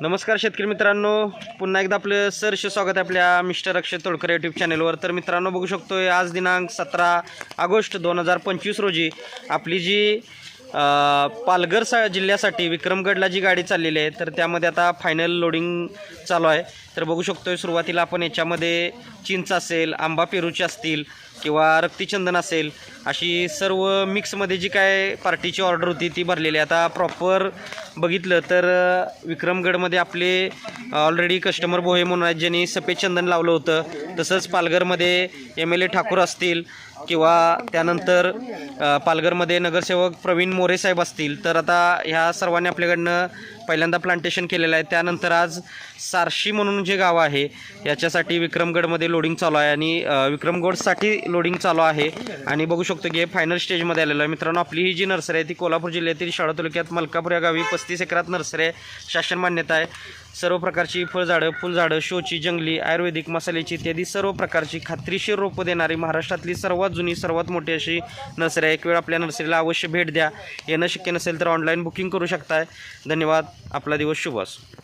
नमस्कार शेतकरी मित्रांनो. पुन्हा एकदा आपलं सरश स्वागत आहे आपल्या मिस्टर अक्षय तोडकर यूट्यूब चॅनेलवर तर मित्रांनो बघू शकतोय आज दिनांक सतरा ऑगस्ट दोन हजार पंचवीस रोजी आपली जी पालघर सा जिल्ह्यासाठी विक्रमगडला जी गाडी चाललेली आहे तर त्यामध्ये आता फायनल लोडिंग चालू आहे. तर बघू शकतोय सुरुवातीला आपण याच्यामध्ये चिंच असेल आंबा पेरूची असतील किंवा रक्तीचंदन असेल अशी सर्व मिक्समध्ये जी काय पार्टीची ऑर्डर होती ती भरलेली आता प्रॉपर बघितलं तर विक्रमगडमध्ये आपले ऑलरेडी कस्टमर बोहे म्हणून आहेत ज्यांनी सफेद चंदन लावलं होतं. तसंच पालघरमध्ये एम एल ए ठाकूर असतील किंवा त्यानंतर पालघरमध्ये नगरसेवक प्रवीण मोरे साहेब असतील. तर आता ह्या सर्वांनी आपल्याकडनं पहिल्यांदा प्लांटेशन केलेलं आहे. त्यानंतर आज सारशी म्हणून जे गाव आहे याच्यासाठी विक्रमगडमध्ये लोडिंग चालू आहे आणि विक्रमगडसाठी लोडिंग चालू आहे. आणि बघू शकतो की हे फायनल स्टेजमध्ये आलेलं आहे. मित्रांनो आपली ही जी नर्सरी आहे ती कोल्हापूर जिल्ह्यातील शाळा तालुक्यात मलकापूर या गावी पस्तीस एकरात नर्सरी आहे. शासन मान्यता आहे. सर्व प्रकारची फळझाडं फुलझाडं शोची जंगली आयुर्वेदिक मसाल्याची इत्यादी सर्व प्रकारची खात्रीशीर रोपं देणारी महाराष्ट्रातली सर्वात जुनी सर्वात मोठी अशी नर्सरी आहे. एक वेळ आपल्या नर्सरीला अवश्य भेट द्या. येणं शक्य नसेल तर ऑनलाईन बुकिंग करू शकताय. धन्यवाद. आपला दिवस शुभ असो.